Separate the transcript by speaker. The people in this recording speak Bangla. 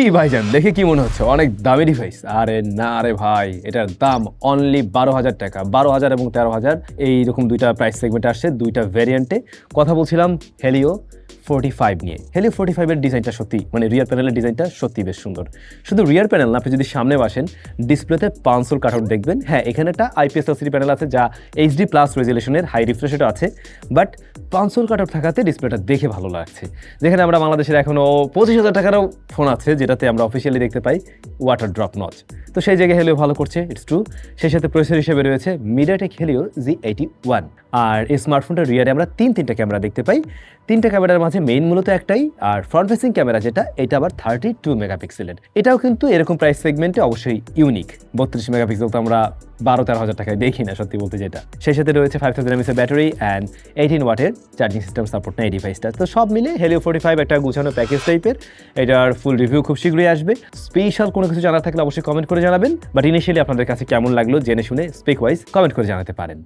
Speaker 1: ইসি ভাইজান? দেখে কি মনে হচ্ছে? অনেক দামি ডিভাইস আরে না আরে ভাই, এটার দাম অনলি বারো হাজার টাকা। বারো হাজার এবং তেরো হাজার, এইরকম দুইটা প্রাইস সেগমেন্ট আসছে, দুইটা ভ্যারিয়েন্টে কথা বলছিলাম হেলিও ফোর্টি ফাইভ নিয়ে। হেলিও ফোর্টি ফাইভের ডিজাইনটা সত্যি মানে রিয়ার প্যানেলের ডিজাইনটা সত্যি বেশ সুন্দর। শুধু রিয়ার প্যানেল না, আপনি যদি সামনে আসেন ডিসপ্লেতে পাঁচশোর কাটআউট দেখবেন। হ্যাঁ এখানে একটা আইপিএস এলসিডি প্যানেল আছে, যা এইচডি প্লাস রেজুলেশনের হাই রিফ্রেশটা আছে। বাট পাঁচশোর কাটআউট থাকাতে ডিসপ্লেটা দেখে ভালো লাগছে। যেখানে আমরা বাংলাদেশের এখনও পঁচিশ হাজার টাকারও ফোন আছে, যেটাতে আমরা অফিসিয়ালি দেখতে পাই ওয়াটার ড্রপ নচ তো সেই জায়গায় হেলিও ভালো করছে ইটস ট্রু সেই সাথে প্রসেসর হিসেবে রয়েছে MediaTek Helio G eighty one আর এই স্মার্টফোনটার রিয়ারে আমরা তিন তিনটা ক্যামেরা দেখতে পাই। তিনটা ক্যামেরার মাঝে মেইন মূলত একটাই, আর ফ্রন্ট ফেসিং ক্যামেরা যেটা, এটা আবার থার্টি টু মেগাপিক্সেলের এটাও কিন্তু এরকম প্রাইস সেগমেন্টে অবশ্যই ইউনিক বত্রিশ মেগাপিক্সেল তো আমরা বারো তেরো হাজার টাকায় দেখি না, সত্যি বলতে যেটা। সেই সাথে রয়েছে ফাইভ থাউজেন্ড এমএসের ব্যাটারি অ্যান্ড এইটিন ওয়াটের চার্জিং সিস্টেম সাপোর্ট নেই ডিভাইসটা তো সব মিলে হেলিও ফোর্টি ফাইভ একটা গুছানো প্যাকেজ টাইপের এটার ফুল রিভিউ খুব শীঘ্রই আসবে। স্পেশাল কোনো কিছু জানার থাকলে অবশ্যই কমেন্ট করে জানাবেন। বাট ইনিশিয়ালি আপনাদের কাছে কেমন লাগল, জেনে শুনে স্পেক ওয়াইজ কমেন্ট করে জানাতে পারেন।